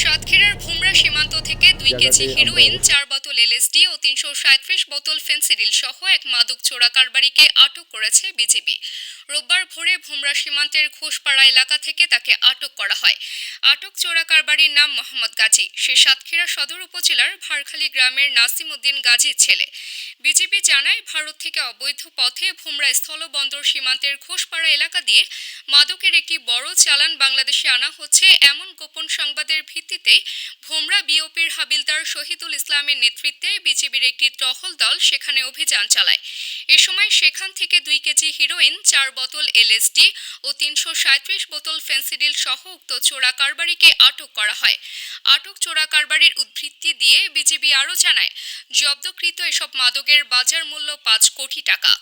সাতক্ষীরার ভুমরা সীমান্ত থেকে দুই কেজি হিরোইন চার বোতল এলএসডি ও তিনশো সাঁত্রিশ বোতল ফেন্সিডিল সহ এক মাদক চোরা কারবারিকে আটক করেছে বিজিবি। রোববার ভোরে ভুমরা সীমান্তের ঘোষপাড়া এলাকা থেকে তাকে আটক করা হয়। আটক চোরা কারবারির নাম মোহাম্মদ গাজী। সে সাতক্ষীরা সদর উপজেলার ভারখালী গ্রামের নাসিম উদ্দিন গাজীর ছেলে। বিজিবি জানায়, ভারত থেকে অবৈধ পথে ভুমরা স্থলবন্দর সীমান্তের ঘোষপাড়া এলাকা দিয়ে মাদকের একটি বড় চালান বাংলাদেশে আনা হচ্ছে। এমন গোপন সংবাদের ভিত্তিতে ভোমরা বিওপির হাবিলদার শহীদুল ইসলামের নেতৃত্বে বিজিবির একটি টহল দল সেখানে অভিযান চালায়। এ সময় সেখান থেকে দুই কেজি হিরোইন, চার বোতল এলএসডি ও তিনশো সাঁত্রিশ বোতল ফেন্সিডিল সহ উক্ত চোরা কারবারিকে আটক করা হয়। আটক চোরা কারবারির উদ্ধৃতি দিয়ে বিজিবি আরও জানায় জব্দকৃত এসব মাদকের বাজার মূল্য পাঁচ কোটি টাকা।